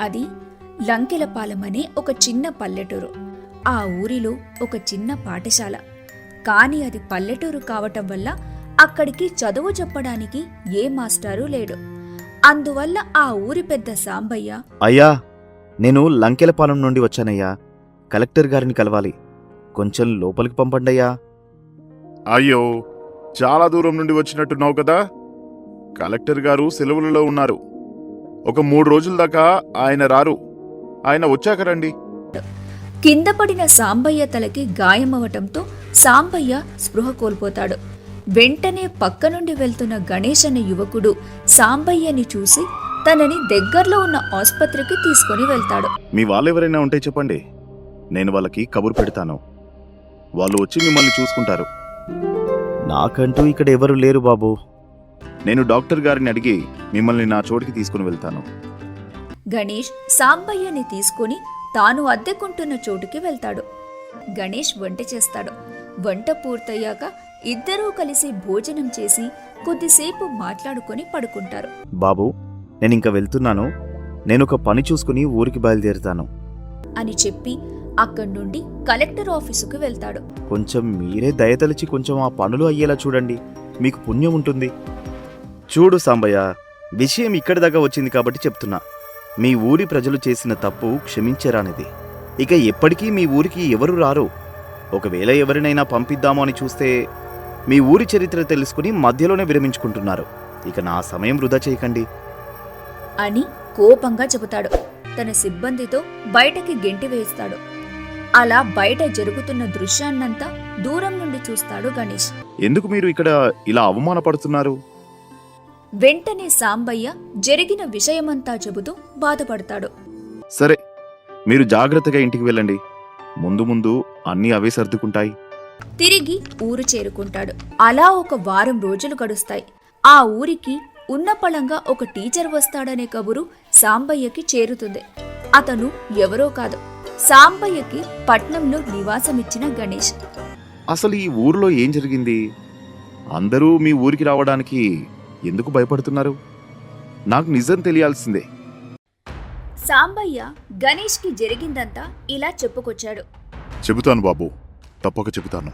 అది లంకెలపాలెం అనే ఒక చిన్న పల్లెటూరు. ఆ ఊరిలో ఒక చిన్న పాఠశాల. కాని అది పల్లెటూరు కావటం వల్ల అక్కడికి చదువు చెప్పడానికి ఏ మాస్టారు లేడు. అందువల్ల ఆ ఊరి పెద్ద సాంబయ్య అయ్యా నేను లంకెలపాలెం నుండి వచ్చానయ్యా. కలెక్టర్ గారిని కలవాలి. కొంచెం లోపలికి పంపండి అయ్యా అయ్యో చాలా దూరం నుండి వచ్చినట్టున్నావు కదా? కలెక్టర్ గారు సెలవులలో ఉన్నారు. ఒక మూడు రోజుల దాకా ఆయన రారు. ఆయన వచ్చాక రండి. కింద పడిన సాంబయ్య తలకి గాయమవటంతో సాంబయ్య స్పృహ కోల్పోతాడు. వెంటనే పక్క నుండి వెళ్తున్న గణేష్ అనే యువకుడు సాంబయ్యని చూసి తనని దగ్గరలో ఉన్న ఆసుపత్రికి తీసుకొని వెళ్తాడు. మీ వాళ్ళెవరైనా ఉంటే చెప్పండి. నేను వాళ్ళకి కబురు పెడతాను. వాళ్ళు వచ్చి మిమ్మల్ని చూసుకుంటారు. నాకంటూ ఇక్కడ ఎవరు లేరు బాబు. నేను డాక్టర్ గారిని అడిగి మిమ్మల్ని నా చోటికి తీసుకుని వెళ్తాను. గణేష్ సాంబయ్యని తీసుకొని తాను అద్దెకుంటున్న చోటుకి వెళ్తాడు. గణేష్ వంట చేస్తాడు. వంట పూర్తయ్యాక ఇద్దరూ కలిసి భోజనం చేసి కొద్దిసేపు మాట్లాడుకొని పడుకుంటారు. బాబు నేను ఇంకా వెళ్తున్నాను. నేను ఒక పని చూసుకుని ఊరికి బయలుదేరుతాను. అని చెప్పి అక్కడి నుండి కలెక్టర్ ఆఫీసుకు వెళ్తాడు. కొంచెం మీరే దయతలిచి కొంచెం ఆ పనులు అయ్యేలా చూడండి. మీకు పుణ్యం ఉంటుంది. చూడు సాంబయ్య విషయం ఇక్కడి దాకా వచ్చింది కాబట్టి చెప్తున్నా. మీ ఊరి ప్రజలు చేసిన తప్పు క్షమించరానిది. ఇక ఎప్పటికీ మీ ఊరికి ఎవరు రారు? ఒకవేళ ఎవరినైనా పంపిద్దాము అని చూస్తే మీ ఊరి చరిత్ర తెలుసుకుని మధ్యలోనే విరమించుకుంటున్నారు. ఇక నా సమయం వృధా చేయకండి. అని కోపంగా చెబుతాడు. తన సిబ్బందితో బయటకి గెంటి వేస్తాడు. అలా బయట జరుగుతున్న దృశ్యాన్నంతా దూరం నుండి చూస్తాడు గణేష్. ఎందుకు మీరు ఇక్కడ ఇలా అవమానపడుతున్నారు? వెంటనే సాంబయ్య జరిగిన విషయమంతా చెబుతూ బాధపడతాడు. సరే మీరు జాగ్రత్తగా ఇంటికి వెళ్ళండి. ముందు ముందు అన్నీ అవే సర్దుకుంటాయి. తిరిగి ఊరు చేరుకుంటాడు. అలా ఒక వారం రోజులు గడుస్తాయి. ఆ ఊరికి ఉన్నపళంగా ఒక టీచర్ వస్తాడనే కబురు సాంబయ్యకి చేరుతుంది. అతను ఎవరో కాదు. సాంబయ్యకి పట్నంలో నివాసమిచ్చిన గణేష్. అసలు ఈ ఊర్లో ఏం జరిగింది? అందరూ మీ ఊరికి రావడానికి ఎందుకు భయపడుతున్నారు? నాకు నిజం తెలియాల్సిందే. సాంబయ్య గణేష్కి జరిగిందంతా ఇలా చెప్పుకొచ్చాడు. చెబుతాను బాబు తప్పక చెబుతాను.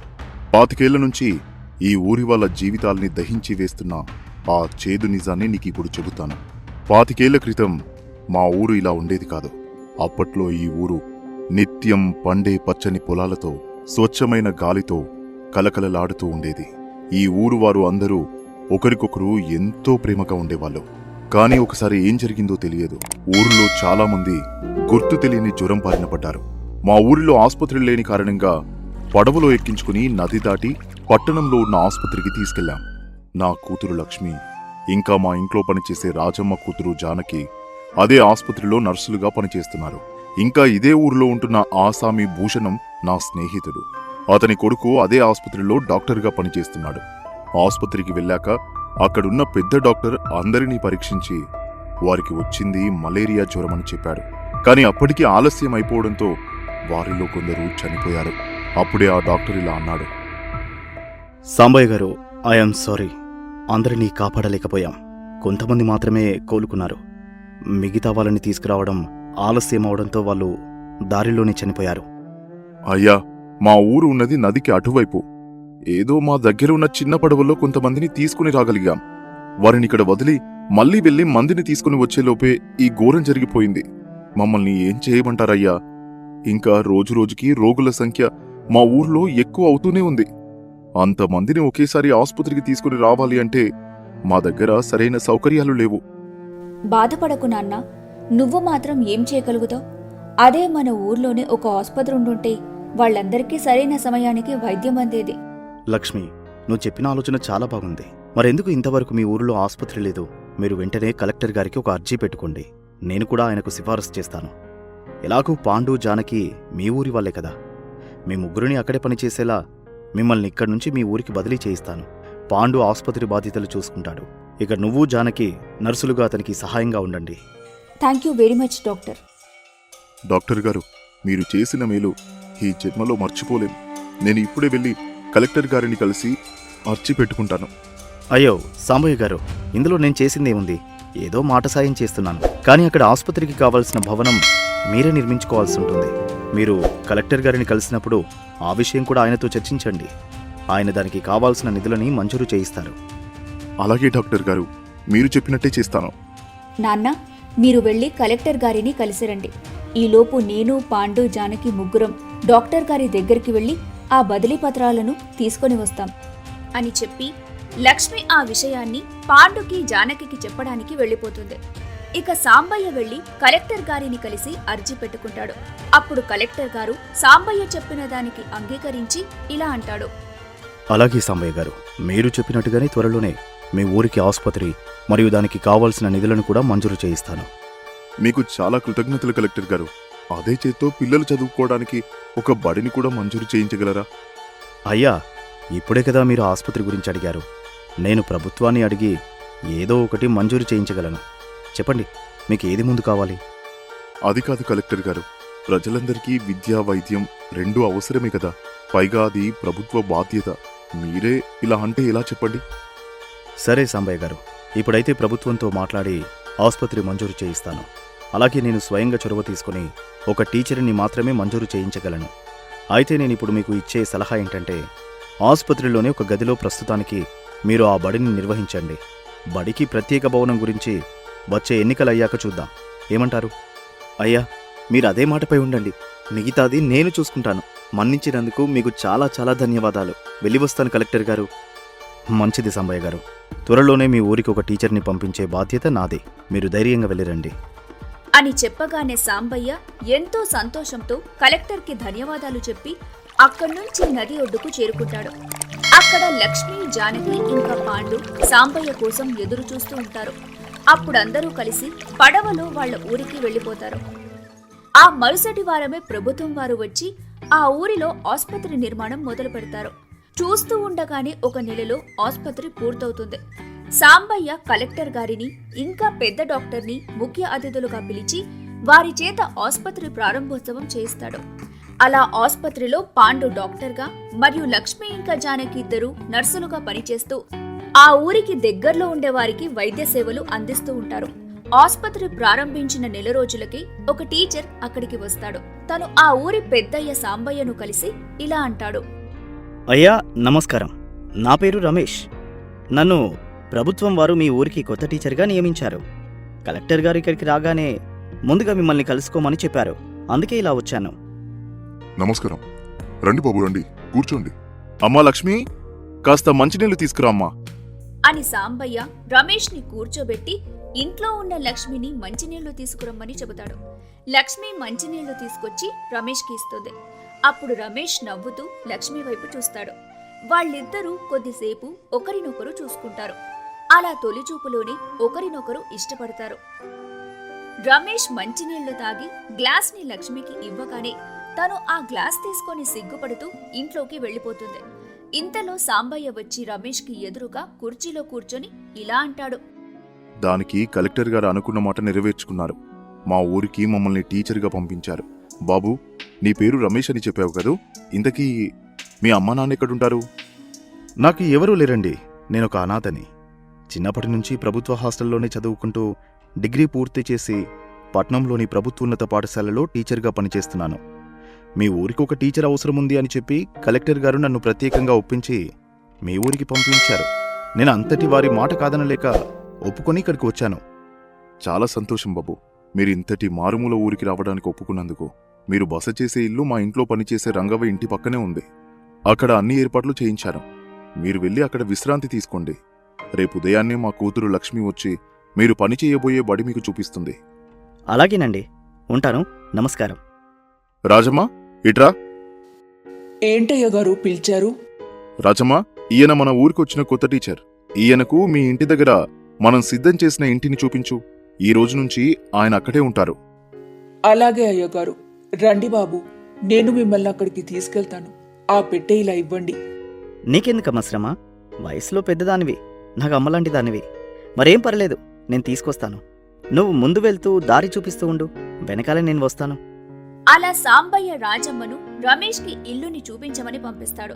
పాతికేళ్ళ నుంచి ఈ ఊరి వాళ్ళ జీవితాల్ని దహించి వేస్తున్న ఆ చేదు నిజాన్ని నీకు ఇప్పుడు చెబుతాను. పాతికేళ్ళ క్రితం మా ఊరు ఇలా ఉండేది కాదు. అప్పట్లో ఈ ఊరు నిత్యం పండే పచ్చని పొలాలతో స్వచ్ఛమైన గాలితో కలకలలాడుతూ ఉండేది. ఈ ఊరు వారు అందరూ ఒకరికొకరు ఎంతో ప్రేమగా ఉండేవాళ్ళు. కానీ ఒకసారి ఏం జరిగిందో తెలియదు. ఊరిలో చాలామంది గుర్తు తెలియని జ్వరం బారిన పడ్డారు. మా ఊరిలో ఆసుపత్రి లేని కారణంగా పడవలో ఎక్కించుకుని నది దాటి పట్టణంలో ఉన్న ఆసుపత్రికి తీసుకెళ్ళాం నా కూతురు లక్ష్మి ఇంకా మా ఇంట్లో పనిచేసే రాజమ్మ కూతురు జానకి అదే ఆసుపత్రిలో నర్సులుగా పనిచేస్తున్నారు. ఇంకా ఇదే ఊరిలో ఉంటున్న ఆసామి భూషణం నా స్నేహితుడు. అతని కొడుకు అదే ఆసుపత్రిలో డాక్టర్గా పనిచేస్తున్నాడు. ఆసుపత్రికి వెళ్ళాక అక్కడున్న పెద్ద డాక్టర్ అందరినీ పరీక్షించి వారికి వచ్చింది మలేరియా జ్వరమని చెప్పాడు. కానీ అప్పటికి ఆలస్యం అయిపోవడంతో వారిలో కొందరు చనిపోయారు. అప్పుడే ఆ డాక్టర్ ఇలా అన్నాడు. సాంబయ్య గారు ఐఎమ్ సారీ అందరినీ కాపాడలేకపోయాం. కొంతమంది మాత్రమే కోలుకున్నారు. మిగతా వాళ్ళని తీసుకురావడం ఆలస్యం అవడంతో వాళ్ళు దారిలోనే చనిపోయారు. అయ్యా మా ఊరు ఉన్నది నదికి అటువైపు. ఏదో మా దగ్గర ఉన్న చిన్న పడవలో కొంతమందిని తీసుకుని రాగలిగాం. వారిని ఇక్కడ వదిలి మళ్ళీ వెళ్ళి మందిని తీసుకుని వచ్చేలోపే ఈ ఘోరం జరిగిపోయింది. మమ్మల్ని ఏం చేయమంటారయ్యా? ఇంకా రోజురోజుకి రోగుల సంఖ్య మా ఊర్లో ఎక్కువ అవుతూనే ఉంది. అంతమందిని ఒకేసారి ఆసుపత్రికి తీసుకుని రావాలి అంటే మా దగ్గర సరైన సౌకర్యాలు లేవు. బాధపడకు నాన్న. నువ్వు మాత్రం ఏం చేయగలుగుతావు? అదే మన ఊర్లోనే ఒక ఆసుపత్రి ఉండుంటే వాళ్ళందరికీ సరైన సమయానికి వైద్యం అందేది. లక్ష్మి నువ్వు చెప్పిన ఆలోచన చాలా బాగుంది. మరెందుకు ఇంతవరకు మీ ఊరిలో ఆసుపత్రి లేదు? మీరు వెంటనే కలెక్టర్ గారికి ఒక అర్జీ పెట్టుకోండి. నేను కూడా ఆయనకు సిఫారసు చేస్తాను. ఎలాగూ పాండు జానకి మీ ఊరి వాళ్ళే కదా. మీ ముగ్గురిని అక్కడే పనిచేసేలా మిమ్మల్ని ఇక్కడి నుంచి మీ ఊరికి బదిలీ చేయిస్తాను. పాండు ఆసుపత్రి బాధ్యతలు చూసుకుంటాడు. ఇక నువ్వు జానకి నర్సులుగా అతనికి సహాయంగా ఉండండి. Thank you very much doctor. Doctor గారు మీరు చేసిన మేలు ఈ జన్మలో మర్చిపోలేం. నేను ఇప్పుడే వెళ్ళి కలెక్టర్ గారిని కలిసి అర్జీ పెట్టుకుంటాను. అయ్యో సాంబయ్య గారు ఇందులో నేను చేసిందేముంది? ఏదో మాట సాయం చేస్తున్నాను. కానీ అక్కడ ఆసుపత్రికి కావాల్సిన భవనం మీరే నిర్మించుకోవాల్సి ఉంటుంది. మీరు కలెక్టర్ గారిని కలిసినప్పుడు ఆ విషయం కూడా ఆయనతో చర్చించండి. ఆయన దానికి కావాల్సిన నిధులని మంజూరు చేయిస్తారు. అలాగే డాక్టర్ గారు మీరు చెప్పినట్టే చేస్తాను. నాన్న మీరు వెళ్ళి కలెక్టర్ గారిని కలిసిరండి ఈలోపు నేను పాండు జానకి ముగ్గురం డాక్టర్ గారి దగ్గరికి వెళ్ళి ఆ బదిలీ పత్రాలను తీసుకొని వస్తాం. అని చెప్పి లక్ష్మి ఆ విషయాన్ని పాండుకి జానకికి చెప్పడానికి వెళ్ళిపోతుంది. ఇక సాంబయ్య వెళ్ళి కలెక్టర్ గారిని కలిసి అర్జీ పెట్టుకుంటాడు. అప్పుడు కలెక్టర్ గారు సాంబయ్య చెప్పిన దానికి అంగీకరించి ఇలా అంటాడు. అలాగే సాంబయ్య గారు మీరు చెప్పినట్టుగానే త్వరలోనే మీ ఊరికి ఆసుపత్రి మరియు దానికి కావాల్సిన నిధులను కూడా మంజూరు చేయిస్తాను. మీకు చాలా కృతజ్ఞతలు కలెక్టర్ గారు. అదే చేత్తో పిల్లలు చదువుకోవడానికి ఒక బడిని కూడా మంజూరు చేయించగలరా? అయ్యా ఇప్పుడే కదా మీరు ఆసుపత్రి గురించి అడిగారు. నేను ప్రభుత్వాన్ని అడిగి ఏదో ఒకటి మంజూరు చేయించగలను. చెప్పండి మీకు ఏది ముందు కావాలి? అది కాదు కలెక్టర్ గారు. ప్రజలందరికీ విద్య వైద్యం రెండూ అవసరమే కదా. పైగా అది ప్రభుత్వ బాధ్యత. మీరే ఇలా అంటే ఎలా చెప్పండి? సరే సాంబయ్య గారు ఇప్పుడైతే ప్రభుత్వంతో మాట్లాడి ఆసుపత్రి మంజూరు చేయిస్తాను. అలాగే నేను స్వయంగా చొరవ తీసుకుని ఒక టీచర్ని మాత్రమే మంజూరు చేయించగలను. అయితే నేను ఇప్పుడు మీకు ఇచ్చే సలహా ఏంటంటే ఆసుపత్రిలోనే ఒక గదిలో ప్రస్తుతానికి మీరు ఆ బడిని నిర్వహించండి. బడికి ప్రత్యేక భవనం గురించి వచ్చే ఎన్నికలు అయ్యాక చూద్దాం. ఏమంటారు? అయ్యా మీరు అదే మాటపై ఉండండి. మిగతాది నేను చూసుకుంటాను. మన్నించినందుకు మీకు చాలా చాలా ధన్యవాదాలు. వెళ్ళి వస్తాను కలెక్టర్ గారు. మంచిది సంబయ్య గారు. త్వరలోనే మీ ఊరికి ఒక టీచర్ని పంపించే బాధ్యత నాదే. మీరు ధైర్యంగా వెళ్ళిరండి. అని చెప్పగానే సాంబయ్య ఎంతో సంతోషంతో కలెక్టర్కి ధన్యవాదాలు చెప్పి అక్కడి నుంచి నది ఒడ్డుకు చేరుకుంటాడు. అక్కడ లక్ష్మి జానకి ఇంకా పాండు సాంబయ్య కోసం ఎదురు చూస్తూ ఉంటారు. అప్పుడందరూ కలిసి పడవలో వాళ్ళ ఊరికి వెళ్ళిపోతారు. ఆ మరుసటి వారమే ప్రభుత్వం వారు వచ్చి ఆ ఊరిలో ఆసుపత్రి నిర్మాణం మొదలు పెడతారు చూస్తూ ఉండగానే ఒక నెలలో ఆసుపత్రి పూర్తవుతుంది. సాంబయ్య కలెక్టర్ గారిని ఇంకా పెద్ద డాక్టర్ని ముఖ్య అతిథులుగా పిలిచి వారి చేత ఆసుపత్రి ప్రారంభోత్సవం చేస్తాడు అలా ఆసుపత్రిలో పాండు డాక్టర్గా మరియు లక్ష్మి ఇంకా జానకి ఇద్దరు నర్సులుగా పనిచేస్తూ ఆ ఊరికి దగ్గరలో ఉండే వారికి వైద్య సేవలు అందిస్తూ ఉంటారు. ఆసుపత్రి ప్రారంభించిన నెల రోజులకి ఒక టీచర్ అక్కడికి వస్తాడు. తను ఆ ఊరి పెద్దయ్య సాంబయ్యను కలిసి ఇలా అంటాడు. అయ్యా నమస్కారం. నా పేరు రమేష్. నన్ను ప్రభుత్వం వారు మీ ఊరికి కొత్త టీచర్గా నియమించారు. కలెక్టర్ గారు ఇక్కడికి రాగానే ముందుగా మిమ్మల్ని కలుసుకోమని చెప్పారు. అందుకే ఇలా వచ్చాను. నమస్కారం. రండి బాబు రండి. కూర్చోండి. అమ్మా లక్ష్మి కాస్త మంచినీళ్ళు తీసుకురా అమ్మా. అని సాంబయ్య రమేష్ని కూర్చోబెట్టి ఇంట్లో ఉన్న లక్ష్మిని మంచినీళ్ళు తీసుకురమ్మని చెబుతాడు. లక్ష్మి మంచినీళ్ళు తీసుకొచ్చి రమేష్కి ఇస్తుంది. అప్పుడు రమేష్ నవ్వుతూ లక్ష్మి వైపు చూస్తాడు. వాళ్ళిద్దరూ కొద్దిసేపు ఒకరినొకరు చూసుకుంటారు. అలా తొలి చూపులోనే ఒకరినొకరు ఇష్టపడతారు. రమేష్ మంచినీళ్ళు తాగి గ్లాస్ని లక్ష్మికి ఇవ్వగానే తను ఆ గ్లాస్ తీసుకొని సిగ్గుపడుతూ ఇంట్లోకి వెళ్ళిపోతుంది. ఇంతలో సాంబయ్య వచ్చి రమేష్కి ఎదురుగా కుర్చీలో కూర్చొని ఇలా అంటాడు. దానికి కలెక్టర్ గారు అనుకున్న మాట నెరవేర్చుకున్నారు. మా ఊరికి మమ్మల్ని టీచర్గా పంపించారు. బాబు నీ పేరు రమేష్ అని చెప్పావు కదూ? ఇంతకీ మీ అమ్మ నాన్న ఎక్కడుంటారు? నాకు ఎవరూ లేరండి. నేను ఒక అనాథని. చిన్నప్పటి నుంచి ప్రభుత్వ హాస్టల్లోనే చదువుకుంటూ డిగ్రీ పూర్తి చేసి పట్నంలోని ప్రభుత్వోన్నత పాఠశాలలో టీచర్గా పనిచేస్తున్నాను. మీ ఊరికి ఒక టీచర్ అవసరం ఉంది అని చెప్పి కలెక్టర్ గారు నన్ను ప్రత్యేకంగా ఒప్పించి మీ ఊరికి పంపించారు. నేను అంతటి వారి మాట కాదనలేక ఒప్పుకొని ఇక్కడికి వచ్చాను. చాలా సంతోషం బాబు. మీరు ఇంతటి మారుమూల ఊరికి రావడానికి ఒప్పుకున్నందుకు మీరు బస చేసే ఇల్లు మా ఇంట్లో పనిచేసే రంగవ్వ ఇంటి పక్కనే ఉంది. అక్కడ అన్ని ఏర్పాట్లు చేయించాను. మీరు వెళ్ళి అక్కడ విశ్రాంతి తీసుకోండి. రేపు ఉదయాన్నే మా కూతురు లక్ష్మి వచ్చి మీరు పని చేయబోయే బడి మీకు చూపిస్తుంది. అలాగేనండి. ఉంటాను. నమస్కారం. రాజమ్మ ఇట్రా? ఏంటయ్య గారు పిలిచారు? రాజమ్మ ఈయన మన ఊరికొచ్చిన కొత్త టీచర్. ఈయనకు మీ ఇంటి దగ్గర మనం సిద్ధం చేసిన ఇంటిని చూపించు. ఈ రోజు నుంచి ఆయన అక్కడే ఉంటారు. అలాగే అయ్య గారు. రండి బాబు. నేను మిమ్మల్ని అక్కడికి తీసుకెళ్తాను. ఆ పెట్టె ఇలా ఇవ్వండి. నీకెందుకమ్మా శ్రమ? వయసులో పెద్దదానివి. నాకు అమ్మలాంటి దానివి. మరేం పర్లేదు నేను తీసుకొస్తాను. నువ్వు ముందు వెళ్తూ దారి చూపిస్తూ ఉండు వెనకాలే నేను వస్తాను. అలా సాంబయ్య రాజమ్మను రమేష్కి ఇల్లుని చూపించమని పంపిస్తాడు.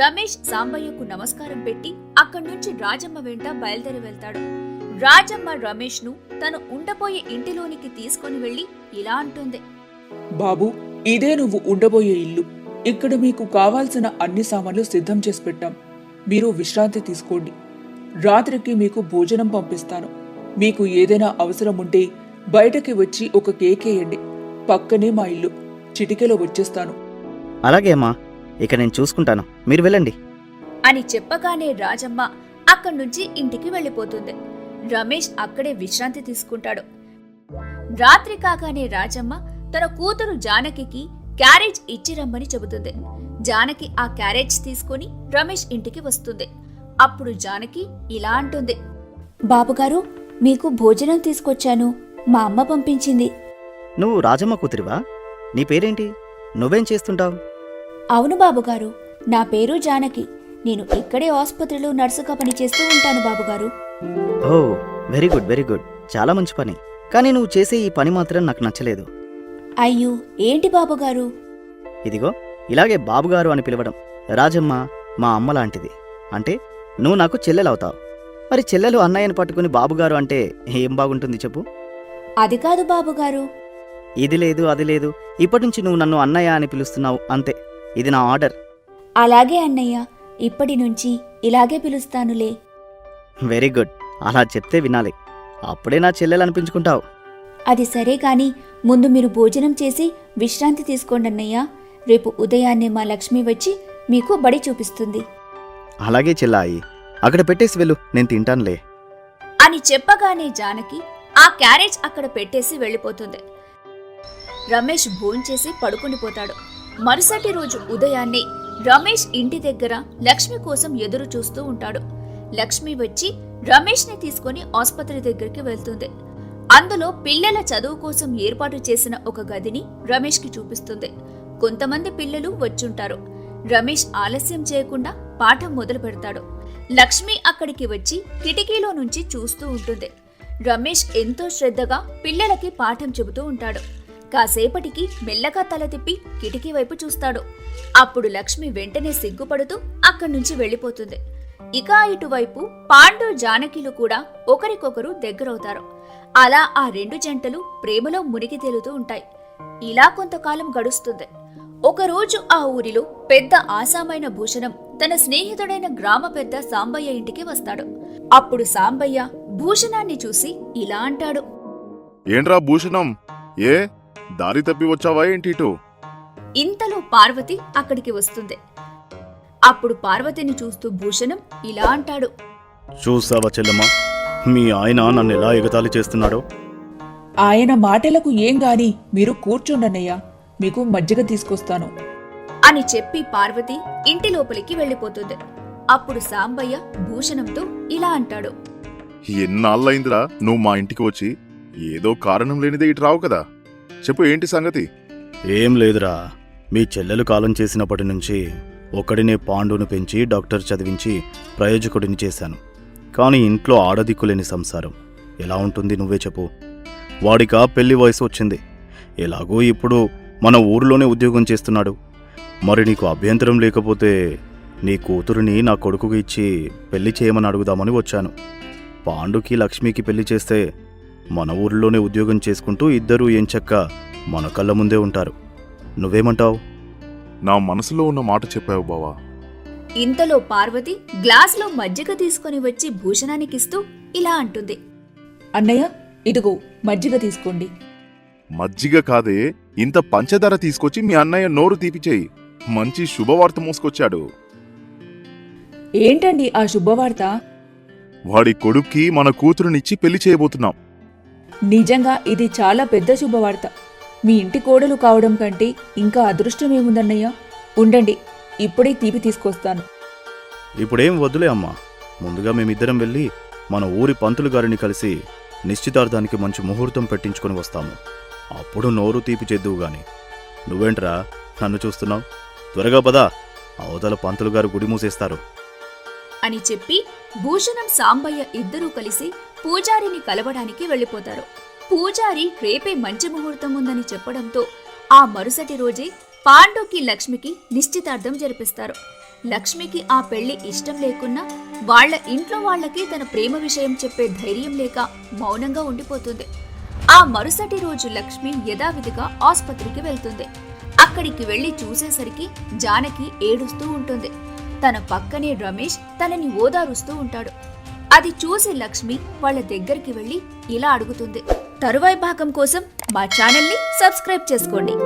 రమేష్ సాంబయ్యకు నమస్కారం పెట్టి అక్కడి నుంచి రాజమ్మ వెంట బయలుదేరి వెళ్తాడు. రాజమ్మ రమేష్ను తను ఉండబోయే ఇంటిలోనికి తీసుకొని వెళ్ళి ఇలా అంటుంది. బాబు ఇదే నువ్వు ఉండబోయే ఇల్లు. ఇక్కడ మీకు కావాల్సిన అన్ని సామాన్లు సిద్ధం చేసి పెట్టాం. మీరు విశ్రాంతి తీసుకోండి. రాత్రికి మీకు భోజనం పంపిస్తాను. మీకు ఏదైనా అవసరం ఉంటే బయటకి వచ్చి ఒక కేకేయండి పక్కనే మా ఇల్లు. చిటికెలో వచ్చేస్తాను. అలాగే అమ్మా. ఇక నేను చూసుకుంటాను. మీరు వెళ్ళండి. అని చెప్పగానే రాజమ్మ అక్కడి నుంచి ఇంటికి వెళ్ళిపోతుంది. రమేష్ అక్కడే విశ్రాంతి తీసుకుంటాడు. రాత్రి కాగానే రాజమ్మ తన కూతురు జానకికి క్యారేజ్ ఇచ్చి రమ్మని చెబుతుంది. జానకి ఆ క్యారేజ్ తీసుకుని రమేష్ ఇంటికి వస్తుంది. అప్పుడు జానకి ఇలా అంటుంది. బాబుగారు మీకు భోజనం తీసుకొచ్చాను. మా అమ్మ పంపించింది. నువ్వు రాజమ్మ కూతురివా? నీ పేరేంటి? నువ్వేం చేస్తుంటావు? అవును బాబుగారు నా పేరు జానకి. నేను ఇక్కడే ఆసుపత్రిలో నర్సుగా పనిచేస్తూ ఉంటాను బాబుగారు. ఓ వెరీ గుడ్ వెరీ గుడ్. చాలా మంచి పని. కానీ నువ్వు చేసే ఈ పని మాత్రం నాకు నచ్చలేదు. అయ్యో ఏంటి బాబుగారు? ఇదిగో ఇలాగే బాబుగారు అని పిలవడం రాజమ్మ మా అమ్మ లాంటిది. అంటే నువ్వు నాకు చెల్లెలవుతావు. మరి చెల్లెలు అన్నయ్యని పట్టుకుని బాబుగారు అంటే ఏం బాగుంటుంది చెప్పు? అది కాదు బాబుగారు. ఇది లేదు అది లేదు. ఇప్పటి నుంచి నువ్వు నన్ను అన్నయ్య అని పిలుస్తున్నావు అంతే. ఇది నా ఆర్డర్. అలాగే అన్నయ్య ఇప్పటి నుంచి ఇలాగే పిలుస్తానులే. Very good. అలా చెప్తే వినాలి. అప్పుడే నా చెల్లెలు అనిపించుకుంటావు. అది సరే గాని ముందు మీరు భోజనం చేసి విశ్రాంతి తీసుకోండి అన్నయ్య. రేపు ఉదయాన్నే మా లక్ష్మి వచ్చి మీకు బడి చూపిస్తుంది. అలాగే చెల్లాయి అక్కడ పెట్టేసి వెళ్ళు నేను తింటానులే. అని చెప్పగానే జానకి ఆ క్యారేజ్ అక్కడ పెట్టేసి వెళ్ళిపోతుంది. రమేష్ భోంచేసి పడుకునిపోతాడు మరుసటి రోజు ఉదయాన్నే రమేష్ ఇంటి దగ్గర లక్ష్మి కోసం ఎదురు చూస్తూ ఉంటాడు. లక్ష్మి వచ్చి రమేష్ని తీసుకొని ఆసుపత్రి దగ్గరికి వెళ్తుంది. అందులో పిల్లల చదువు కోసం ఏర్పాటు చేసిన ఒక గదిని రమేష్కి చూపిస్తుంది. కొంతమంది పిల్లలు వచ్చుంటారు. రమేష్ ఆలస్యం చేయకుండా పాఠం మొదలు పెడతాడు. లక్ష్మి అక్కడికి వచ్చి కిటికీలో నుంచి చూస్తూ ఉంటుంది. రమేష్ ఎంతో శ్రద్ధగా పిల్లలకి పాఠం చెబుతూ ఉంటాడు. కాసేపటికి మెల్లగా తల తిప్పి కిటికీ వైపు చూస్తాడు. అప్పుడు లక్ష్మి వెంటనే సిగ్గుపడుతూ అక్కడి నుంచి వెళ్ళిపోతుంది. ఇక ఇటువైపు పాండు జానకిలు కూడా ఒకరికొకరు దగ్గరవుతారు. అలా ఆ రెండు జంటలు ప్రేమలో మునిగి తేలుతూ ఉంటాయి. ఇలా కొంతకాలం గడుస్తుంది. ఒకరోజు ఆ ఊరిలో పెద్ద ఆసామైన భూషణం తన స్నేహితుడైన గ్రామ పెద్ద సాంబయ్య ఇంటికి వస్తాడు. అప్పుడు సాంబయ్య భూషణాన్ని చూసి ఇలా అంటాడు. ఏంట్రా భూషణం? ఏ? దారి తప్పి వచ్చావా ఏంటి ఇటు? ఇంతలో పార్వతి అక్కడికి వస్తుంది. అప్పుడు పార్వతిని చూస్తూ భూషణం ఇలా అంటాడు. చూసావా చెల్లమ్మ మీ ఆయన నన్ను ఎలా ఎగతాళి చేస్తున్నాడో? ఆయన మాటలకు ఏం గాని మీరు కూర్చోండన్నయ్యా. మీకు మజ్జిగ తీసుకొస్తాను. అని చెప్పి పార్వతి ఇంటి లోపలికి వెళ్ళిపోతుంది. అప్పుడు సాంబయ్య భూషణంతో ఇలా అంటాడు. ఎన్నాళ్ళైందిరా నువ్వు మా ఇంటికి వచ్చి? ఏదో కారణం లేనిదే ఇటు రావు కదా. చెప్పు ఏంటి సంగతి? ఏం లేదురా. మీ చెల్లెలు కాలం చేసినప్పటి నుంచి ఒక్కడినే పాండును పెంచి డాక్టర్ చదివించి ప్రయోజకుడిని చేశాను. కానీ ఇంట్లో ఆడదిక్కులేని సంసారం. ఎలా ఉంటుంది నువ్వే చెప్పు. వాడికా పెళ్ళి వయసు వచ్చింది. ఎలాగో ఇప్పుడు మన ఊరిలోనే ఉద్యోగం చేస్తున్నాడు. మరి నీకు అభ్యంతరం లేకపోతే నీ కూతురిని నా కొడుకుకి ఇచ్చి పెళ్ళి చేయమని అడుగుదామని వచ్చాను. పాండుకి లక్ష్మికి పెళ్ళి చేస్తే మన ఊరిలోనే ఉద్యోగం చేసుకుంటూ ఇద్దరూ ఎంచక్క మన కళ్ళ ముందే ఉంటారు. నువ్వేమంటావు? నా మనసులో ఉన్న మాట చెప్పావు బావా. ఇంతలో పార్వతి గ్లాసులో మజ్జిగ తీసుకొని వచ్చి భూషణానికిస్తూ ఇలా అంటుంది. అన్నయ్య ఇదిగో మజ్జిగ తీసుకోండి. మజ్జిగ కాదే ఇంత పంచదార తీసుకొచ్చి మీ అన్నయ్య నోరు తీపిచేయి మంచి శుభవార్త మోసుకొచ్చాడు. ఏంటండి ఆ శుభవార్త? వాడి కొడుక్కి మన కూతురునిచ్చి పెళ్ళి చేయబోతున్నాం. నిజంగా ఇది చాలా పెద్ద శుభవార్త. మీ ఇంటి కోడలు కావడం కంటే ఇంకా అదృష్టం ఏముందన్నయ్య ఉండండి ఇప్పుడే తీపి తీసుకొస్తాను. ఇప్పుడేం వద్దులే అమ్మా. ముందుగా మేమిద్దరం వెళ్ళి మన ఊరి పంతులు గారిని కలిసి నిశ్చితార్థానికి మంచి ముహూర్తం పెట్టించుకొని వస్తాము. అప్పుడు నోరు తీపి చేద్దువు గాని. నువ్వేంట్రా నన్ను చూస్తున్నావు? త్వరగా పదా. అవతల పంతులు గారు గుడి మూసేస్తారు. అని చెప్పి భూషణం సాంబయ్య ఇద్దరూ కలిసి పూజారిని కలవడానికి వెళ్ళిపోతారు. పూజారి రేపే మంచి ముహూర్తం ఉందని చెప్పడంతో ఆ మరుసటి రోజే పాండుకి లక్ష్మికి నిశ్చితార్థం జరిపిస్తారు. లక్ష్మికి ఆ పెళ్ళి ఇష్టం లేకున్నా వాళ్ళ ఇంట్లో వాళ్ళకి తన ప్రేమ విషయం చెప్పే ధైర్యం లేక మౌనంగా ఉండిపోతుంది. ఆ మరుసటి రోజు లక్ష్మి యథావిధిగా ఆసుపత్రికి వెళ్తుంది. అక్కడికి వెళ్ళి చూసేసరికి జానకి ఏడుస్తూ ఉంటుంది. తన పక్కనే రమేష్ తనని ఓదారుస్తూ ఉంటాడు. అది చూసి లక్ష్మి వాళ్ళ దగ్గరికి వెళ్ళి ఇలా అడుగుతుంది. తరువాయి భాగం కోసం మా ఛానల్ని సబ్స్క్రైబ్ చేసుకోండి.